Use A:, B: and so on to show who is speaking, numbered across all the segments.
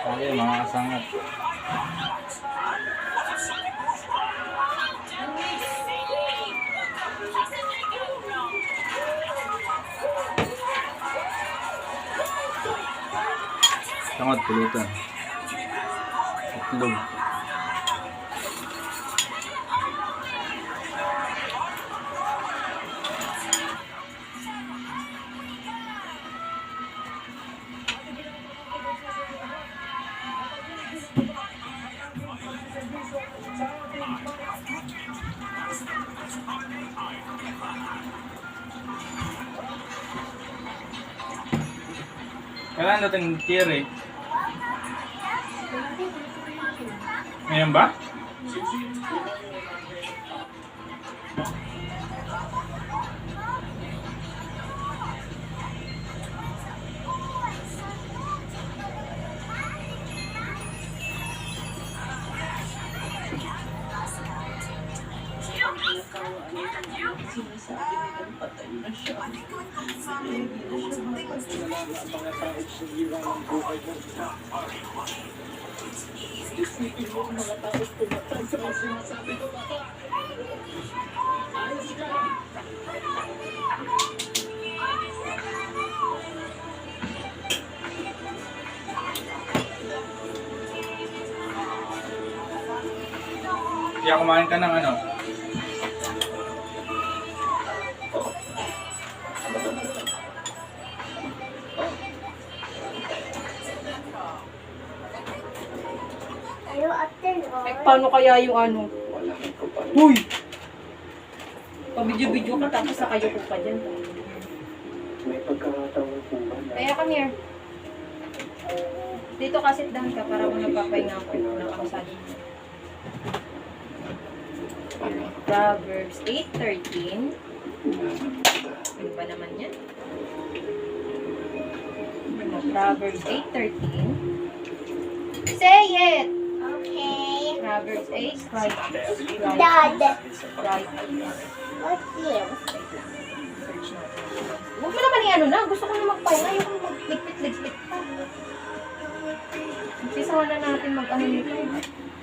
A: Okay, mga kasangat. Sangat pulutan. Itlog. Kailan natin tire? Ngayon ba? Kaya kumain ka ng ano?
B: Ayo, ate, no?
C: Eh, paano kaya yung ano? Uy! Pabidyo-bidyo ka tapos nakayuko pa dyan.
D: May pagkakataon po ba
C: Kaya come here. Dito ka sit down ka para kung nagpapahinga ako ng kausali mo. Proverbs 8.13 Ano ba naman yan? Proverbs 8.13 Say it! Proverbs 8, right. Right.
B: Dad,
C: Right.
B: what's this?
C: Huwag mo naman i-ano na. Gusto ko na magpahinga. Ayoko maglikpit-likpit pa. Umpisahan na natin mag-ano nito.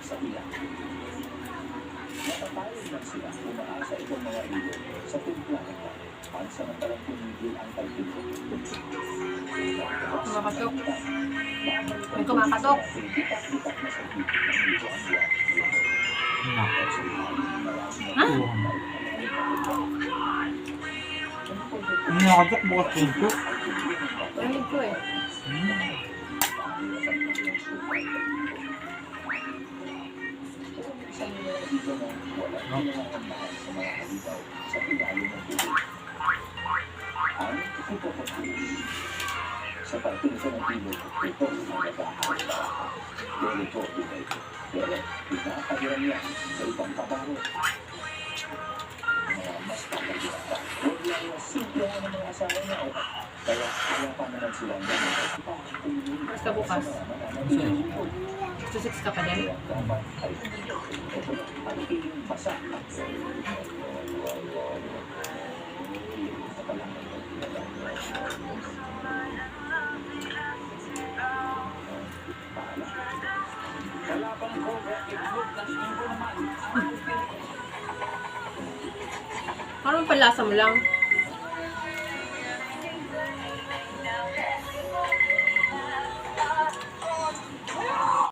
D: sa sa pinplaneta pansamantalang tumigil ang pagtito.
C: Kumakatok. May kumakatok.
D: Bitak-bitak
C: Ha?
A: Ano nakatok bukas pinto?
C: Rinig ko eh.
D: Sa pagtingin ng ilog, ito ang nagagaan. Pero ito, ibay. Pero, pinapagalan niya sa ibang trabaho. Mga mas pagkagilan pa. Huwag lang simple nga ng mga asawa niya. Kaya, kaya pa naman sila ang gano'n.
C: Basta bukas. Susix ka pa din. Parang palasa mo lang.